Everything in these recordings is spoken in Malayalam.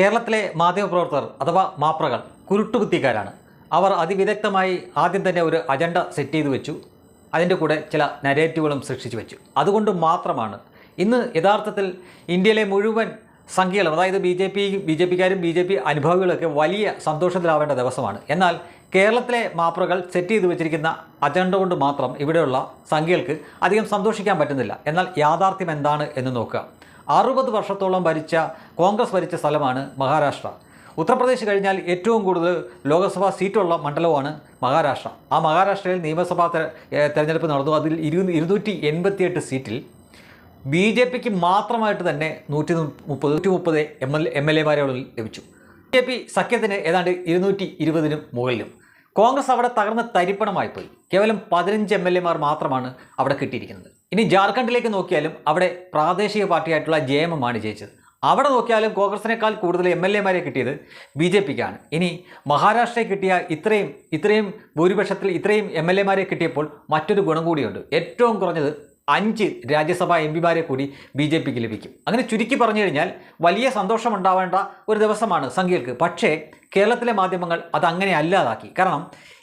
കേരളത്തിലെ മാധ്യമപ്രവർത്തകർ അഥവാ മാപ്രകൾ കുരുട്ടുബുദ്ധിക്കാരാണ്. അവർ അതിവിദഗ്ധമായി ആദ്യം തന്നെ ഒരു അജണ്ട സെറ്റ് ചെയ്തു വെച്ചു. അതിന്റെ കൂടെ ചില നരേറ്റീവുകളും സൃഷ്ടിച്ചു വെച്ചു. അതുകൊണ്ട് മാത്രമാണ് ഇന്ന് യഥാർത്ഥത്തിൽ ഇന്ത്യയിലെ മുഴുവൻ സംഖ്യകളും അതായത് B J P B J പിക്കാരും B J P അനുഭാവികളൊക്കെ വലിയ സന്തോഷത്തിലാവേണ്ട ദിവസമാണ്. എന്നാൽ കേരളത്തിലെ മാപ്രകൾ സെറ്റ് ചെയ്തു വെച്ചിരിക്കുന്ന അജണ്ട കൊണ്ട് മാത്രം ഇവിടെയുള്ള സംഖ്യകൾക്ക് അധികം സന്തോഷിക്കാൻ പറ്റുന്നില്ല. എന്നാൽ യാഥാർത്ഥ്യം എന്താണ് എന്ന് നോക്കുക. അറുപത് വർഷത്തോളം ഭരിച്ച കോൺഗ്രസ് ഭരിച്ച സ്ഥലമാണ് മഹാരാഷ്ട്ര. ഉത്തർപ്രദേശ് കഴിഞ്ഞാൽ ഏറ്റവും കൂടുതൽ ലോക്സഭാ സീറ്റുള്ള മണ്ഡലമാണ് മഹാരാഷ്ട്ര. ആ മഹാരാഷ്ട്രയിൽ നിയമസഭാ തെരഞ്ഞെടുപ്പ് നടന്നു. അതിൽ ഇരു ഇരുന്നൂറ്റി എൺപത്തിയെട്ട് സീറ്റിൽ ബി ജെ പിക്ക് മാത്രമായിട്ട് തന്നെ നൂറ്റി മുപ്പത് നൂറ്റി മുപ്പത് എം എൽ എം എൽ എമാരെ ലഭിച്ചു. ബി ജെ പി സഖ്യത്തിന് ഏതാണ്ട് ഇരുന്നൂറ്റി ഇരുപതിനും മുകളിലും. കോൺഗ്രസ് അവിടെ തകർന്ന് തരിപ്പണമായിപ്പോയി കേവലം പതിനഞ്ച് എം എൽ എമാർ മാത്രമാണ് അവിടെ കിട്ടിയിരിക്കുന്നത്. ഇനി ജാർഖണ്ഡിലേക്ക് നോക്കിയാലും അവിടെ പ്രാദേശിക പാർട്ടിയായിട്ടുള്ള ജെ ആണ് ജയിച്ചത്. അവിടെ നോക്കിയാലും കോൺഗ്രസിനേക്കാൾ കൂടുതൽ എം എൽ എമാരെ കിട്ടിയത് ബി ജെ പിക്കാണ്. ഇനി മഹാരാഷ്ട്രയിൽ കിട്ടിയ ഇത്രയും ഇത്രയും ഭൂരിപക്ഷത്തിൽ ഇത്രയും എം എൽ എമാരെ കിട്ടിയപ്പോൾ മറ്റൊരു ഗുണം കൂടിയുണ്ട്. ഏറ്റവും കുറഞ്ഞത് അഞ്ച് രാജ്യസഭാ എം പിമാരെ കൂടി ബി ജെ പിക്ക് ലഭിക്കും. അങ്ങനെ ചുരുക്കി പറഞ്ഞു കഴിഞ്ഞാൽ വലിയ സന്തോഷമുണ്ടാവേണ്ട ഒരു ദിവസമാണ് സംഖ്യകൾക്ക്. പക്ഷേ കേരളത്തിലെ മാധ്യമങ്ങൾ അത് അങ്ങനെ അല്ലാതാക്കി. കാരണം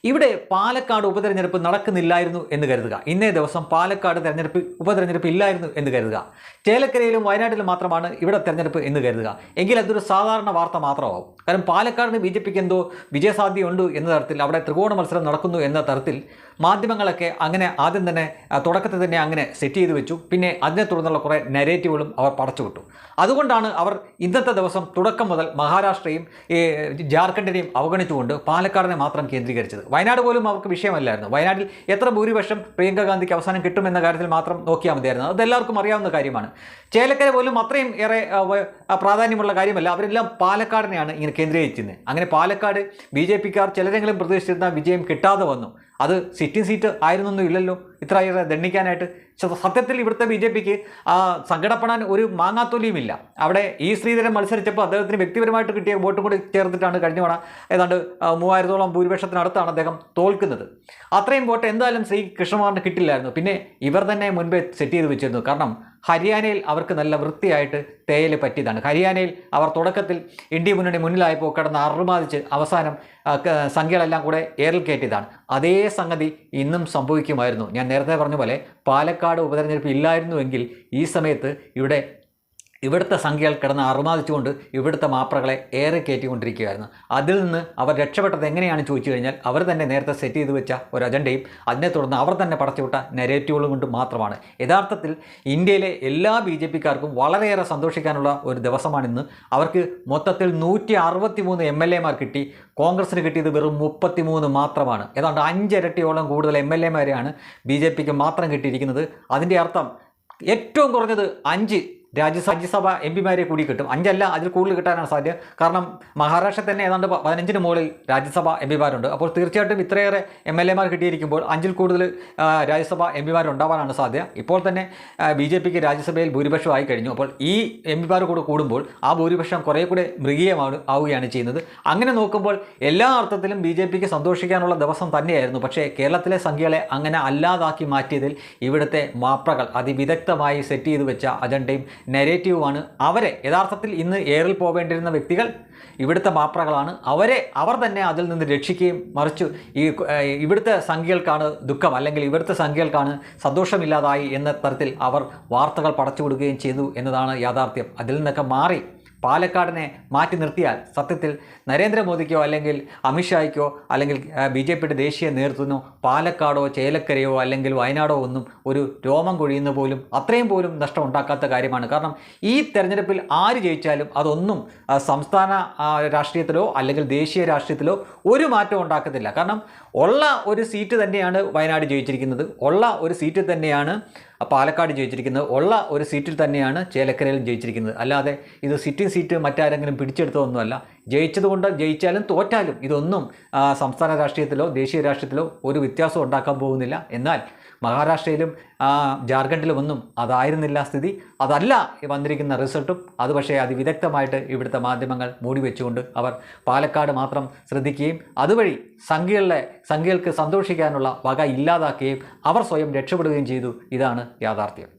ഇവിടെ പാലക്കാട് ഉപതെരഞ്ഞെടുപ്പ് നടക്കുന്നില്ലായിരുന്നു എന്ന് കരുതുക. ഇന്നേ ദിവസം പാലക്കാട് തെരഞ്ഞെടുപ്പ് ഉപതെരഞ്ഞെടുപ്പ് ഇല്ലായിരുന്നു എന്ന് കരുതുക. ചേലക്കരയിലും വയനാട്ടിലും മാത്രമാണ് ഇവിടെ തെരഞ്ഞെടുപ്പ് എന്ന് കരുതുക. എങ്കിൽ അതൊരു സാധാരണ വാർത്ത മാത്രമാവും. കാരണം പാലക്കാടിന് ബി ജെ പിക്ക് എന്തോ വിജയസാധ്യതയുണ്ട് എന്ന തരത്തിൽ അവിടെ ത്രികോണ മത്സരം നടക്കുന്നു എന്ന തരത്തിൽ മാധ്യമങ്ങളൊക്കെ അങ്ങനെ ആദ്യം തന്നെ തുടക്കത്തിൽ തന്നെ അങ്ങനെ സെറ്റ് ചെയ്തു വെച്ചു. പിന്നെ അതിനെ തുടർന്നുള്ള കുറേ നെരേറ്റീവുകളും അവർ പടച്ചു വിട്ടു അതുകൊണ്ടാണ് അവർ ഇന്നത്തെ ദിവസം തുടക്കം മുതൽ മഹാരാഷ്ട്രയും ജാർഖണ്ഡിനെയും അവഗണിച്ചുകൊണ്ട് പാലക്കാടിനെ മാത്രം കേന്ദ്രീകരിച്ചത്. വയനാട് പോലും അവർക്ക് വിഷയമല്ലായിരുന്നു. വയനാട്ടിൽ എത്ര ഭൂരിപക്ഷം പ്രിയങ്ക ഗാന്ധിക്ക് അവസാനം കിട്ടുമെന്ന കാര്യത്തിൽ മാത്രം നോക്കിയാൽ മതിയായിരുന്നു. അത് എല്ലാവർക്കും അറിയാവുന്ന കാര്യമാണ്. ചേലക്കര പോലും അത്രയും ഏറെ പ്രാധാന്യമുള്ള കാര്യമല്ല. അവരെല്ലാം പാലക്കാടിനെയാണ് ഇങ്ങനെ കേന്ദ്രീകരിച്ചിരുന്നത് അങ്ങനെ പാലക്കാട് ബി ജെ പിക്കാർ ചിലരെങ്കിലും പ്രതീക്ഷിച്ചിരുന്ന വിജയം കിട്ടാതെ വന്നു. അത് സിറ്റിംഗ് സീറ്റ് ആയിരുന്നൊന്നും ഇല്ലല്ലോ. ഇത്രയേറെ ദണ്ണിക്കാനായിട്ട് സത്യത്തിൽ ഇവിടുത്തെ ബി ജെ പിക്ക് സങ്കടപ്പെടാൻ ഒരു മാങ്ങാത്തൊലിയുമില്ല. അവിടെ ഈ ശ്രീധരൻ മത്സരിച്ചപ്പോൾ അദ്ദേഹത്തിന് വ്യക്തിപരമായിട്ട് കിട്ടിയ വോട്ടും കൂടി ചേർത്തിട്ടാണ് കഴിഞ്ഞ തവണ ഏതാണ്ട് മൂവായിരത്തോളം ഭൂരിപക്ഷത്തിനടുത്താണ് അദ്ദേഹം തോൽക്കുന്നത്. അത്രയും വോട്ട് എന്തായാലും ശ്രീ കൃഷ്ണകുമാറിന് കിട്ടില്ലായിരുന്നു. പിന്നെ ഇവർ തന്നെ മുൻപേ സെറ്റ് ചെയ്ത് വെച്ചിരുന്നു. കാരണം ഹരിയാനയിൽ അവർക്ക് നല്ല വൃത്തിയായിട്ട് തേയില പറ്റിയതാണ്. ഹരിയാനയിൽ അവർ തുടക്കത്തിൽ ഇന്ത്യ മുന്നണി മുന്നിലായപ്പോൾ കിടന്ന് അറുമാതിച്ച് അവസാനം സംഖ്യകളെല്ലാം കൂടെ ഏറിൽ കയറ്റിയതാണ്. അതേ സംഗതി ഇന്നും സംഭവിക്കുമായിരുന്നു. ഞാൻ നേരത്തെ പറഞ്ഞ പോലെ പാലക്കാട് ഉപതെരഞ്ഞെടുപ്പ് ഇല്ലായിരുന്നുവെങ്കിൽ ഈ സമയത്ത് ഇവിടെ ഇവിടുത്തെ സംഖ്യകൾ കിടന്ന് അറുമാദിച്ചുകൊണ്ട് ഇവിടുത്തെ മാപ്രകളെ ഏറെ കയറ്റിക്കൊണ്ടിരിക്കുകയായിരുന്നു. അതിൽ നിന്ന് അവർ രക്ഷപ്പെട്ടത് എങ്ങനെയാണ് ചോദിച്ചു കഴിഞ്ഞാൽ അവർ തന്നെ നേരത്തെ സെറ്റ് ചെയ്ത് വെച്ച ഒരു അജണ്ടയും അതിനെ തുടർന്ന് അവർ തന്നെ പടച്ചുവിട്ട നെരേറ്റീവുകളും കൊണ്ട് മാത്രമാണ്. യഥാർത്ഥത്തിൽ ഇന്ത്യയിലെ എല്ലാ ബി ജെ പിക്കാർക്കും വളരെയേറെ സന്തോഷിക്കാനുള്ള ഒരു ദിവസമാണിന്ന്. അവർക്ക് മൊത്തത്തിൽ നൂറ്റി അറുപത്തി മൂന്ന് എം എൽ എമാർ കിട്ടി. കോൺഗ്രസിന് കിട്ടിയത് വെറും മുപ്പത്തി മൂന്ന് മാത്രമാണ്. ഏതാണ്ട് അഞ്ചിരട്ടിയോളം കൂടുതൽ എം എൽ എമാരെയാണ് ബി ജെ പിക്ക് മാത്രം കിട്ടിയിരിക്കുന്നത്. അതിന്റെ അർത്ഥം ഏറ്റവും കുറഞ്ഞത് അഞ്ച് രാജ്യസഭ രാജ്യസഭ എം പിമാരെ കൂടി കിട്ടും. അഞ്ചല്ല അതിൽ കൂടുതൽ കിട്ടാനാണ് സാധ്യത. കാരണം മഹാരാഷ്ട്ര തന്നെ ഏതാണ്ട് പതിനഞ്ചിന് മുകളിൽ രാജ്യസഭ എം പിമാരുണ്ട്. അപ്പോൾ തീർച്ചയായിട്ടും ഇത്രയേറെ എം എൽ എമാർ കിട്ടിയിരിക്കുമ്പോൾ അഞ്ചിൽ കൂടുതൽ രാജ്യസഭ എം പിമാരുണ്ടാവാനാണ് സാധ്യത. ഇപ്പോൾ തന്നെ ബി ജെ പിക്ക് രാജ്യസഭയിൽ ഭൂരിപക്ഷം ആയി കഴിഞ്ഞു അപ്പോൾ ഈ എം പിമാർ കൂടെ കൂടുമ്പോൾ ആ ഭൂരിപക്ഷം കുറേ കൂടെ മൃഗീയമാണ് ആവുകയാണ് ചെയ്യുന്നത്. അങ്ങനെ നോക്കുമ്പോൾ എല്ലാ അർത്ഥത്തിലും ബി ജെ പിക്ക് സന്തോഷിക്കാനുള്ള ദിവസം തന്നെയായിരുന്നു. പക്ഷേ കേരളത്തിലെ സംഖ്യകളെ അങ്ങനെ അല്ലാതാക്കി മാറ്റിയതിൽ ഇവിടുത്തെ മാപ്രകൾ അതിവിദഗ്ധമായി സെറ്റ് ചെയ്തു വെച്ച അജണ്ടയും നെരേറ്റീവുമാണ് അവരെ യഥാർത്ഥത്തിൽ ഇന്ന് ഏറിൽ പോകേണ്ടിരുന്ന വ്യക്തികൾ ഇവിടുത്തെ മാപ്രകളാണ് അവരെ അവർ തന്നെ അതിൽ നിന്ന് രക്ഷിക്കുകയും മറിച്ചു ഈ ഇവിടുത്തെ സംഖ്യകൾക്കാണ് ദുഃഖം. അല്ലെങ്കിൽ ഇവിടുത്തെ സംഖ്യകൾക്കാണ് സന്തോഷമില്ലാതായി എന്ന തരത്തിൽ അവർ വാർത്തകൾ പടച്ചു കൊടുക്കുകയും ചെയ്തു എന്നതാണ് യാഥാർത്ഥ്യം. അതിൽ നിന്നൊക്കെ മാറി പാലക്കാടിനെ മാറ്റി നിർത്തിയാൽ സത്യത്തിൽ നരേന്ദ്രമോദിക്കോ അല്ലെങ്കിൽ അമിത്ഷായ്ക്കോ അല്ലെങ്കിൽ ബി ജെ പിയുടെ ദേശീയ നേതൃത്വത്തിനോ പാലക്കാടോ ചേലക്കരയോ അല്ലെങ്കിൽ വയനാടോ ഒന്നും ഒരു രോമം കൊഴിയുന്ന പോലും അത്രയും പോലും നഷ്ടം ഉണ്ടാക്കാത്ത കാര്യമാണ്. കാരണം ഈ തെരഞ്ഞെടുപ്പിൽ ആര് ജയിച്ചാലും അതൊന്നും സംസ്ഥാന രാഷ്ട്രീയത്തിലോ അല്ലെങ്കിൽ ദേശീയ രാഷ്ട്രീയത്തിലോ ഒരു മാറ്റവും ഉണ്ടാക്കത്തില്ല. കാരണം ഉള്ള ഒരു സീറ്റ് തന്നെയാണ് വയനാട് ജയിച്ചിരിക്കുന്നത്. ഉള്ള ഒരു സീറ്റ് തന്നെയാണ് പാലക്കാട് ജയിച്ചിരിക്കുന്നത് ഉള്ള ഒരു സീറ്റിൽ തന്നെയാണ് ചേലക്കരയിൽ ജയിച്ചിരിക്കുന്നത്. അല്ലാതെ ഇത് സിറ്റിംഗ് സീറ്റ് മറ്റാരെങ്കിലും പിടിച്ചെടുത്തതൊന്നുമല്ല. ജയിച്ചതുകൊണ്ട് ജയിച്ചാലും തോറ്റാലും ഇതൊന്നും സംസ്ഥാന രാഷ്ട്രീയത്തിലോ ദേശീയ രാഷ്ട്രീയത്തിലോ ഒരു വ്യത്യാസം ഉണ്ടാക്കാൻ പോകുന്നില്ല. എന്നാൽ മഹാരാഷ്ട്രയിലും ആ, ജാർഖണ്ഡിലും ഒന്നും അതായിരുന്നില്ല സ്ഥിതി. അതല്ല വന്നിരിക്കുന്ന റിസൾട്ടും. അത് പക്ഷേ അതിവിദഗ്ധമായിട്ട് ഇവിടുത്തെ മാധ്യമങ്ങൾ മൂടി വെച്ചുകൊണ്ട് അവർ പാലക്കാട് മാത്രം ശ്രദ്ധിക്കുകയും അതുവഴി സംഖ്യകളിലെ സംഖ്യകൾക്ക് സന്തോഷിക്കാനുള്ള വക ഇല്ലാതാക്കുകയും അവർ സ്വയം രക്ഷപ്പെടുകയും ചെയ്തു. ഇതാണ് യാഥാർത്ഥ്യം.